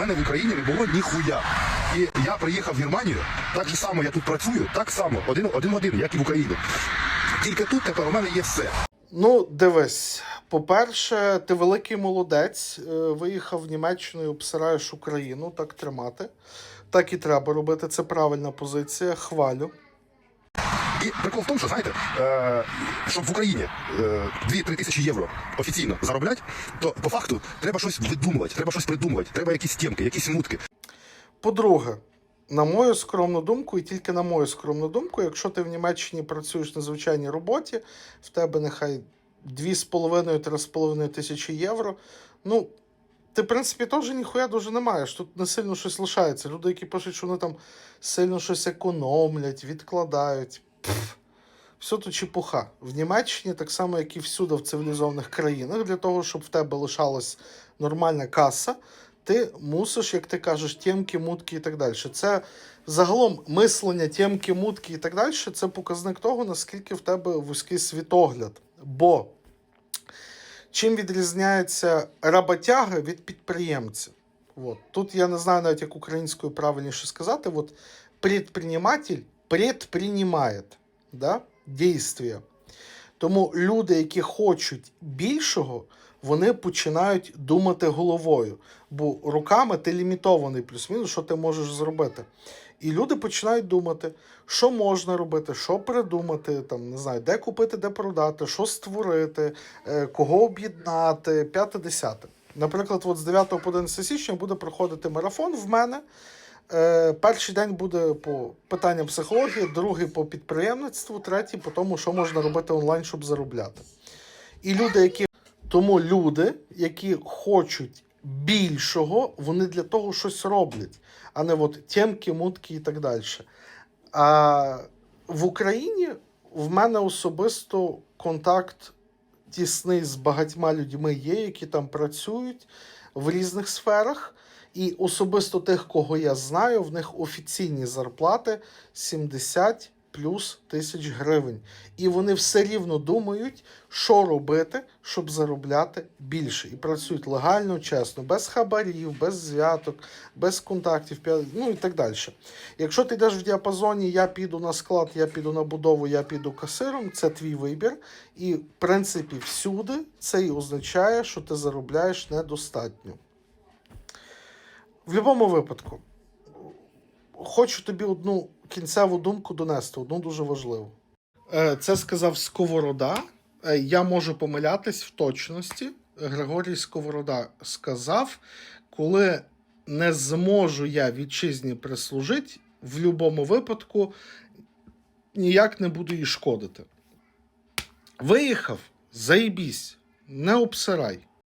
мене в Україні не було ніхуя. І я приїхав в Германію, так же само я тут працюю, так само, один, один годин, як і в Україні. Тільки тут тепер у мене є все. Ну, дивись, по-перше, ти великий молодець. е, Виїхав в Німеччину і обсираєш Україну, так тримати. Так і треба робити. Це правильна позиція. Хвалю. І прикол в тому, що знаєте, е, щоб в Україні е, 2-3 тисячі євро офіційно заробляти, то по факту треба щось видумувати, треба щось придумувати, треба якісь тємки, якісь мутки. По-друге, на мою скромну думку, і тільки на мою скромну думку, якщо ти в Німеччині працюєш на звичайній роботі, в тебе нехай 2,5-3,5 тисячі євро. Ну, ти, в принципі, теж ніхуя дуже не маєш. Тут не сильно щось лишається. Люди, які пишуть, що вони там сильно щось економлять, відкладають. Все тут чепуха. В Німеччині, так само, як і всюди в цивілізованих країнах, для того, щоб в тебе лишалась нормальна каса, ти мусиш, як ти кажеш, тємки, мутки і так далі. Це загалом мислення, тємки, мутки і так далі, це показник того, наскільки в тебе вузький світогляд. Бо чим відрізняється роботяга від підприємця? От. Тут я не знаю навіть, як українською правильніше сказати. От предприниматель предпринимает да, дійствия. Тому люди, які хочуть більшого, вони починають думати головою. Бо руками ти лімітований, плюс-мінус, що ти можеш зробити. І люди починають думати, що можна робити, що придумати, там, не знаю, де купити, де продати, що створити, е, кого об'єднати, п'яте десяте. Наприклад, от з 9 по 11 січня буде проходити марафон в мене. Е, перший день буде по питанням психології, другий по підприємництву, третій по тому, що можна робити онлайн, щоб заробляти. І люди, які тому люди, які хочуть більшого, вони для того щось роблять, а не от тємки, мутки і так далі. А в Україні в мене особисто контакт тісний з багатьма людьми є, які там працюють в різних сферах. І особисто тих, кого я знаю, в них офіційні зарплати 70 плюс тисяч гривень. І вони все рівно думають, що робити, щоб заробляти більше. І працюють легально, чесно, без хабарів, без зв'яток, без контактів, ну і так далі. Якщо ти йдеш в діапазоні, я піду на склад, я піду на будову, я піду касиром, це твій вибір. І, в принципі, всюди це і означає, що ти заробляєш недостатньо. В будь-якому випадку, хочу тобі одну кінцеву думку донести, одну дуже важливу. Е, Це сказав Сковорода. Е, Я можу помилятись в точності. Григорій Сковорода сказав, коли не зможу я вітчизні прислужити, в будь-якому випадку ніяк не буду їй шкодити. Виїхав, заїбісь, не обсирай.